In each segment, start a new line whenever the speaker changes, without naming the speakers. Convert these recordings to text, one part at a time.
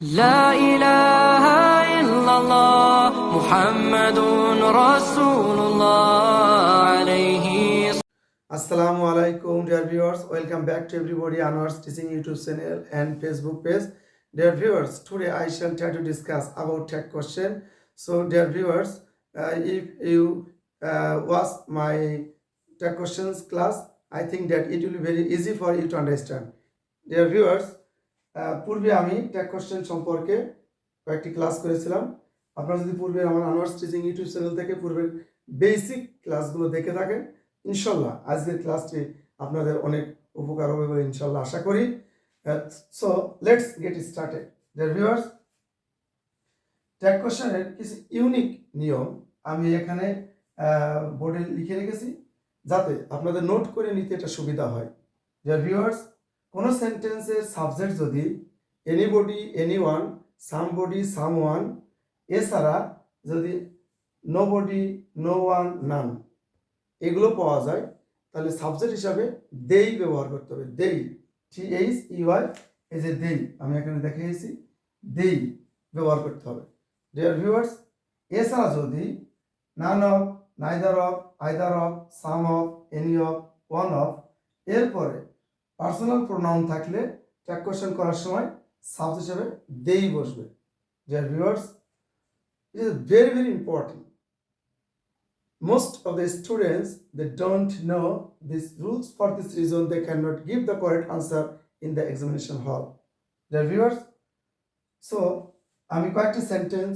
لا إله إلا الله محمد رسول الله عليه
Assalamu alaikum, dear viewers. Welcome back to everybody on our teaching YouTube channel and Facebook page. Dear viewers, today I shall try to discuss about tech question. So, dear viewers, uh, if you uh, watch my tech questions class, I think that it will be very easy for you পূর্বে আমি take question সম্পর্কে কয়েকটি class করেছিলাম। আপনারা যদি পূর্বে আমার Anwar's teaching YouTube channel থেকে পূর্বের বেসিক ক্লাসগুলো দেখে থাকেন, ইনশাল্লাহ আজকের ক্লাসটি আপনাদের অনেক উপকার হবে বলে ইনশাল্লাহ আশা করি। So let's get started viewers tag কোশ্চেনের কিছু ইউনিক নিয়ম আমি এখানে বোর্ডে লিখে রেখেছি, যাতে আপনাদের নোট করে নিতে এটা সুবিধা হয়। ভিউয়ার্স কোনো সেন্টেন্সের সাবজেক্ট যদি anybody anyone somebody someone এছাড়া যদি nobody no one none এগুলো পাওয়া যায়, তাহলে সাবজেক্ট হিসাবে দেই ব্যবহার করতে হবে। দেই টি এইচ ইউআই এই যে দেই আমি এখানে দেখিয়েছি দেই ব্যবহার করতে হবে। ডিয়ার ভিউয়ার্স এছাড়া যদি none of neither of either of some of any of one of এরপরে পার্সোনাল প্রোনাউন থাকলে ট্যাক কোয়েশন করার সময় সাবজ হিসাবে দেই বসবে। Dear viewers it is very very important most of the students they don't know this rules for this reason they can not give the correct answer in the examination hall dear viewers so আমি কয়েকটি sentence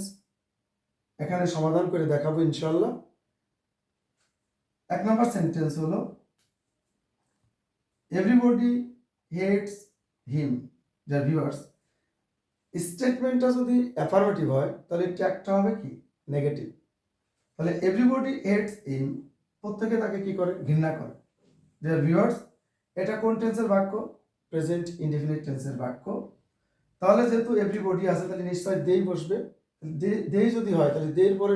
এখানে সমাধান করে দেখাবো ইনশাল্লাহ এক নম্বর sentence হলো everybody hates him dear viewers স্টেটমেন্টটা যদি অ্যাফার্মেটিভ হয়, তাহলে ট্যাগটা হবে কি? নেগেটিভ তাহলে এভরিবডি হেটস হিম প্রত্যেকে তাকে কি করে? ঘৃণা করে। ডিয়ার ভিউয়ার্স এটা কোন টেন্সের বাক্য? প্রেজেন্ট ইনডিফিনিট টেন্সের বাক্য। তাহলে যেহেতু এভরিবডি আছে, তাহলে নিশ্চয় দেই বসবে। দেই যদি হয়, তাহলে দেয়ের পরে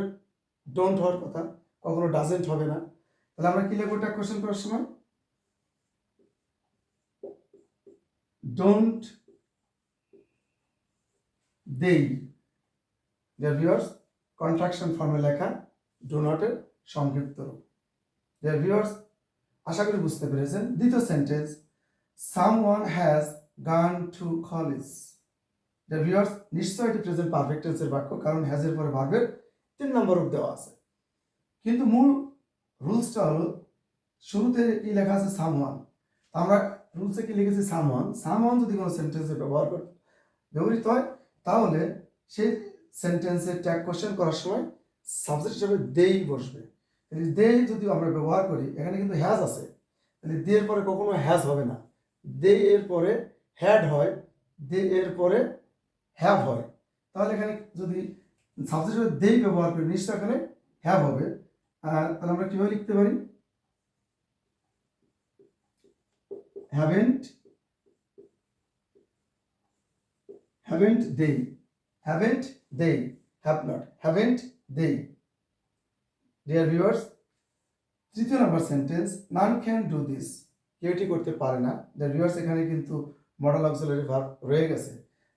ডোন্ট হওয়ার কথা। কখনো ডাজেন্ট হবে না। তাহলে আমরা কি লিখব এটা কোশ্চেন করার সময়? ডোন্ট দেই ডিয়ার ভিউয়ার্স কন্ট্রাকশন ফর্মে লেখা ডো নটের সংক্ষিপ্ত রূপ। ভিউয়ার্স আশা করি বুঝতে পেরেছেন, দ্বিতীয় sentence someone has gone to college dear viewers নিশ্চয় এটি প্রেজেন্ট পারফেক্ট টেন্সের বাক্য, কারণ হ্যাজের পরে ভার্বের তিন নম্বর রূপ দেওয়া আছে। কিন্তু মূল রুলসটা হলো, শুরুতে কি লেখা আছে সাম ওয়ান আমরা রুলসে কি লিখেছি সাম ওয়ান সাম ওয়ান যদি কোনো সেন্টেন্সে ব্যবহার কর ব্যবহৃত হয়, তাহলে সেই সেন্টেন্সে ট্যাগ কোশ্চেন করার সময় সাবজেক্ট হিসাবে দেই বসবে। তাহলে দেই যদি আমরা ব্যবহার করি, এখানে কিন্তু হ্যাজ আছে। তাহলে দে এর পরে কখনো হ্যাজ হবে না। দে এর পরে হ্যাড হয় দে এর পরে হ্যাভ হয়। তাহলে এখানে যদি সাবজেক্ট হিসেবে দেই ব্যবহার করি নিশ্চয় এখানে হ্যাভ হবে। তাহলে আমরা কীভাবে লিখতে পারি? Haven't haven't they haven't they have not haven't they dear viewers তৃতীয় number sentence none can do this কেউ এটি করতে পারে না। ডিয়ার ভিউয়ার্স এখানে কিন্তু মডেল অক্সিলারি ভার্ব রয়ে গেছে।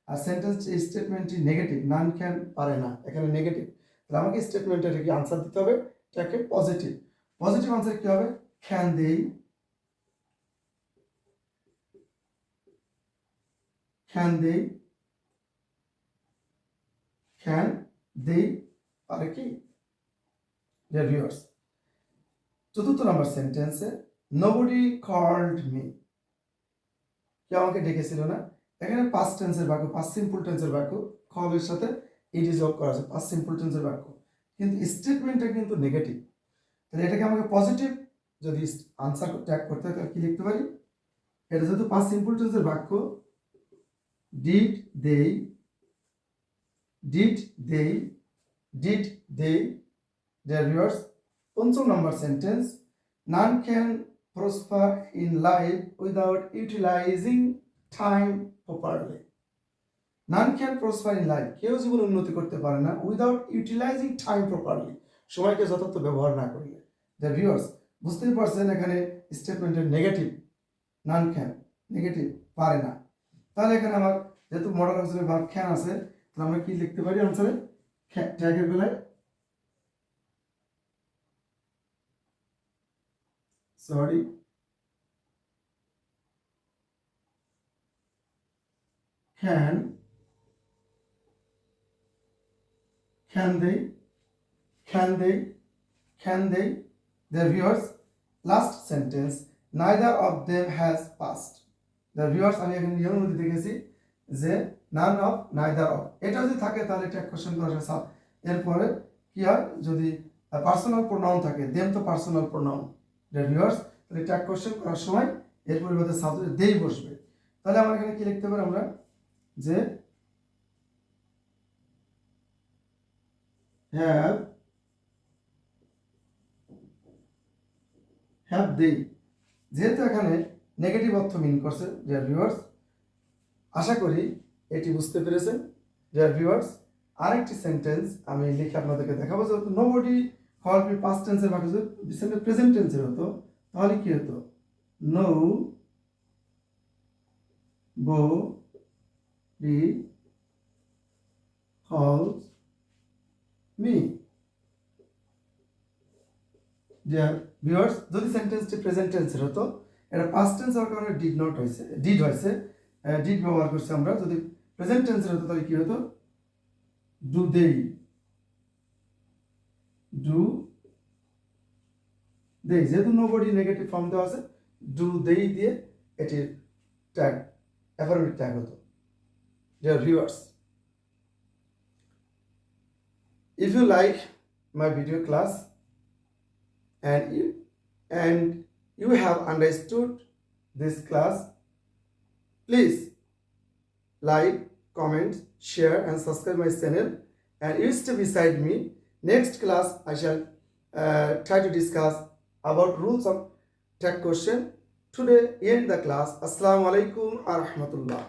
আর সেন্টেন্স স্টেটমেন্টটি নেগেটিভ নান ক্যান পারে না। এখানে নেগেটিভ তাহলে আমাকে স্টেটমেন্টের কি আনসার দিতে হবে? এটাকে পজিটিভ পজিটিভ আনসার কি হবে? ক্যান দেই ক্যান দেই ক্যান দেই পারে কি? ডিয়ার ভিউয়ার্স চতুর্থ নম্বর সেন্টেন্সে নোবডি কল্ড মি কেউ আমাকে ডেকেছিল না। এখানে পাস্ট টেন্সের বাক্য পাস্ট সিম্পল টেন্সের বাক্য কলের সাথে ইট ইজ অফ করা আছে। পাস্ট সিম্পল টেন্সের বাক্য। কিন্তু স্টেটমেন্টটা কিন্তু নেগেটিভ তাহলে এটাকে আমাকে পজিটিভ যদি আনসার ট্যাগ করতে হয়, তাহলে কি লিখতে পারি? এটা যেহেতু পাস্ট সিম্পল টেন্সের বাক্য ডিড দেই ডিড দেই ডিড dear viewers পঞ্চম নম্বর sentence none can prosper in life without utilising time properly none can prosper in life কেউ জীবন উন্নতি করতে পারে না উইদাউট ইউটিলাইজিং টাইম প্রপারলি সময়কে যথার্থ ব্যবহার না করলে দ্য ভিউয়ার্স বুঝতেই পারছেন এখানে স্টেটমেন্টের নেগেটিভ নান ক্যান নেগেটিভ পারে না। তাহলে এখানে আমার যেহেতু মডার অ্যান্সারের ভাব খ্যান আছে, তাহলে আমরা কি লিখতে পারি অ্যান্সারে ট্যাগের বেলায় সরি খ্যান খ্যান দেই can they can they dear viewers last sentence neither of them has passed the viewers, আমি এখানে নিয়মের মধ্যে দেখেছি যে নান অফ নাইদার অফ এটা যদি থাকে, তাহলে এটা কোশ্চেন করা যায় এরপরে কি হয়? যদি পার্সোনাল প্রোনাউন থাকে দেম তো পার্সোনাল প্রোনাউন দ্য ভিউয়ার্স তাহলে এটা কোশ্চেন করার সময় এর পরিবর্তে সাবজেক্ট দেই বসবে। তাহলে আমরা এখানে কি লিখতে পারি আমরা? যে হ্যাভ হ্যাভ দে যেহেতু এখানে নেগেটিভ অর্থ মিন করছে ডিয়ার ভিউয়ার্স আশা করি এটি বুঝতে পেরেছেন ডিয়ার ভিউয়ার্স আরেকটি সেন্টেন্স আমি লিখে আপনাদেরকে দেখাবো, যেহেতু nobody call be past টেন্সের বাকি যদি প্রেজেন্ট টেন্সের হতো, তাহলে কি হতো? Nobody calls me. Dear viewers যদি সেন্টেন্সটি প্রেজেন্ট টেন্সের হতো এটা পাস্ট টেন্স হওয়ার কারণে ডিড নট হয়েছে। ডিড হয়েছে। ডিড ব্যবহার করছি আমরা। যদি প্রেজেন্ট টেন্সের হতো, তাহলে কি হতো? ডু দেই ডু দেই যেহেতু নো বডি নেগেটিভ ফর্ম দেওয়া আছে ডু দেই দিয়ে এটির ট্যাগ অ্যাফার্মেটিভ ট্যাগ হতো। Dear viewers if you like my video class, and you, and you have understood this class. Please like comment share and subscribe my channel. And you stay beside me. Next class i shall uh, try to discuss about rules of tag question. Today end the class. Assalamu alaikum wa rahmatullah